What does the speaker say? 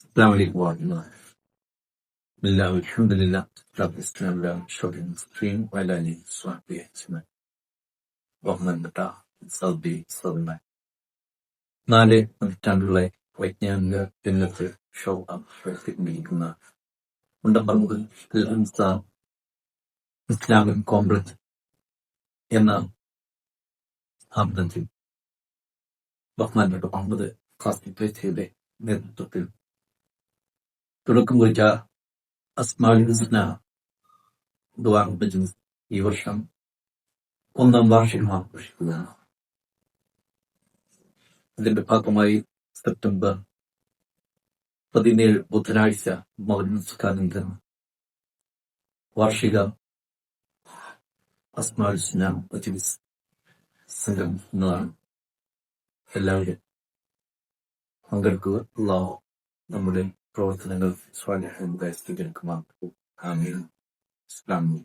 Islam League was the നാല് നൂറ്റാണ്ടുകളെ വൈജ്ഞാനിക രംഗത്ത് ഷൗഹ പ്രവർത്തിക്കൊണ്ടിരിക്കുന്ന മുണ്ടപ്പറമ്പ് അൽ അൻസാർ ഇസ്ലാമിക് കോംപ്ലക്സ് എന്ന സ്ഥാപനത്തിൽ ബഹ്മാനപ്പെട്ട മുഹമ്മദ് ഖാസിം പേച്ചയുടെ നേതൃത്വത്തിൽ തുടക്കം കുറിച്ച അസ്മാൽ ഹുസ്ന ദുആ മജ്ലിസ് ഈ വർഷം ഒന്നാം വാർഷികം ആഘോഷിക്കുകയാണ് ഇതിന്റെ ഭാഗമായി സെപ്റ്റംബർ പതിനേഴ് ബുധനാഴ്ച മൗനസ്കാനന്തരം വാർഷിക അസ്മാൽ ഹുസ്ന മജ്ലിസ് സംഘടിപ്പിക്കുന്നതാണ് എല്ലാവരും പങ്കെടുക്കുക അള്ളാഹു നമ്മുടെ പ്രവർത്തനങ്ങൾ സ്വാധീനമായി സ്വീകരിക്കുമാർ ആമീൻ ഇസ്ലാമി